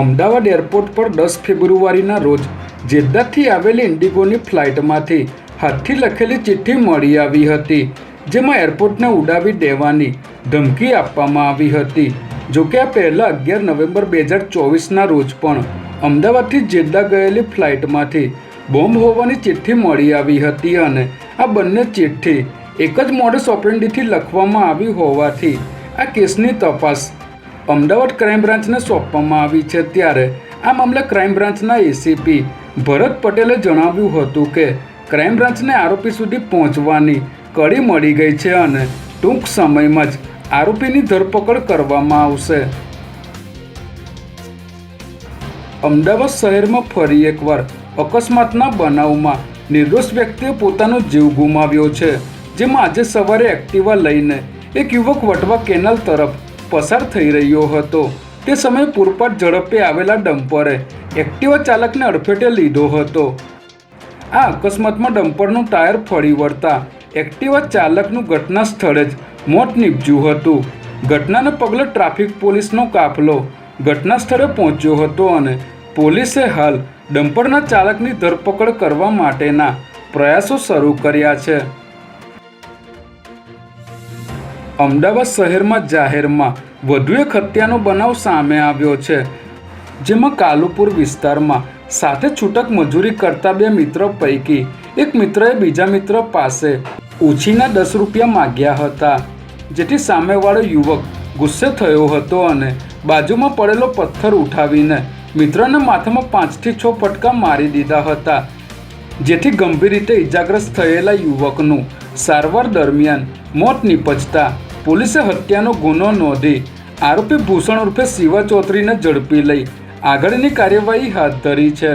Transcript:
Ahmedabad airport પર દસ ફેબ્રુઆરીના રોજ જેદ્દાથી આવેલી ઇન્ડિગોની ફ્લાઇટમાંથી હાથથી લખેલી ચિઠ્ઠી મળી આવી હતી, જેમાં એરપોર્ટને ઉડાવી દેવાની ધમકી આપવામાં આવી હતી. જોકે આ પહેલાં અગિયાર નવેમ્બર બે હજાર ચોવીસના રોજ પણ અમદાવાદથી જેદ્દા ગયેલી ફ્લાઇટમાંથી બોમ્બ હોવાની ચિઠ્ઠી મળી આવી હતી અને આ બંને ચિઠ્ઠી એક જ મોડસ ઓપરેન્ડીથી લખવામાં આવી હોવાથી આ કેસની તપાસ અમદાવાદ ક્રાઇમ બ્રાન્ચને સોંપવામાં આવી છે ત્યારે આ મામલે ક્રાઇમ બ્રાન્ચના એસીપી ભરત પટેલે જણાવ્યું હતું કે ક્રાઇમ બ્રાન્ચને આરોપી સુધી પહોંચવાની કડી મળી ગઈ છે અને ટૂંક સમયમાં જ આરોપીની ધરપકડ કરવામાં આવશે. અમદાવાદ શહેરમાં ફરી એકવાર અકસ્માતના બનાવમાં નિર્દોષ વ્યક્તિએ પોતાનો જીવ ગુમાવ્યો છે, જેમાં આજે સવારે એક્ટિવા લઈને એક યુવક વટવા કેનાલ તરફ પસાર થઈ રહ્યો હતો. તે સમયે પૂરપાટ ઝડપે આવેલા ડમ્પરે એક્ટિવા ચાલકને અડફેટે લીધો હતો. આ અકસ્માતમાં ડમ્પરનું ટાયર ફરી વળતા એક્ટિવા ચાલકનું ઘટના સ્થળે જ મોત નીપજ્યું હતું. ઘટનાને પગલે ટ્રાફિક પોલીસનો કાફલો ઘટના સ્થળે પહોંચ્યો હતો અને પોલીસે હાલ ડમ્પરના ચાલકની ધરપકડ કરવા માટેના પ્રયાસો શરૂ કર્યા છે. અમદાવાદ શહેરમાં જાહેરમાં વધુ એક હત્યાનો બનાવ સામે આવ્યો છે, જેમાં કાલુપુર વિસ્તારમાં સાથે છૂટક મજૂરી કરતા બે મિત્ર પૈકી એક મિત્રએ બીજા મિત્ર પાસે ઉછીના દસ રૂપિયા માગ્યા હતા, જેથી સામેવાળો યુવક ગુસ્સે થયો હતો અને બાજુમાં પડેલો પથ્થર ઉઠાવીને મિત્રને માથામાં પાંચથી છ ફટકા મારી દીધા હતા, જેથી ગંભીર રીતે ઇજાગ્રસ્ત થયેલા યુવકનું સારવાર દરમિયાન મોત નીપજતા પોલીસે હત્યાનો ગુનો નોંધી આરોપી ભૂષણ ઉર્ફે શિવા ચૌધરીને ઝડપી લઈ આગળની કાર્યવાહી હાથ ધરી છે.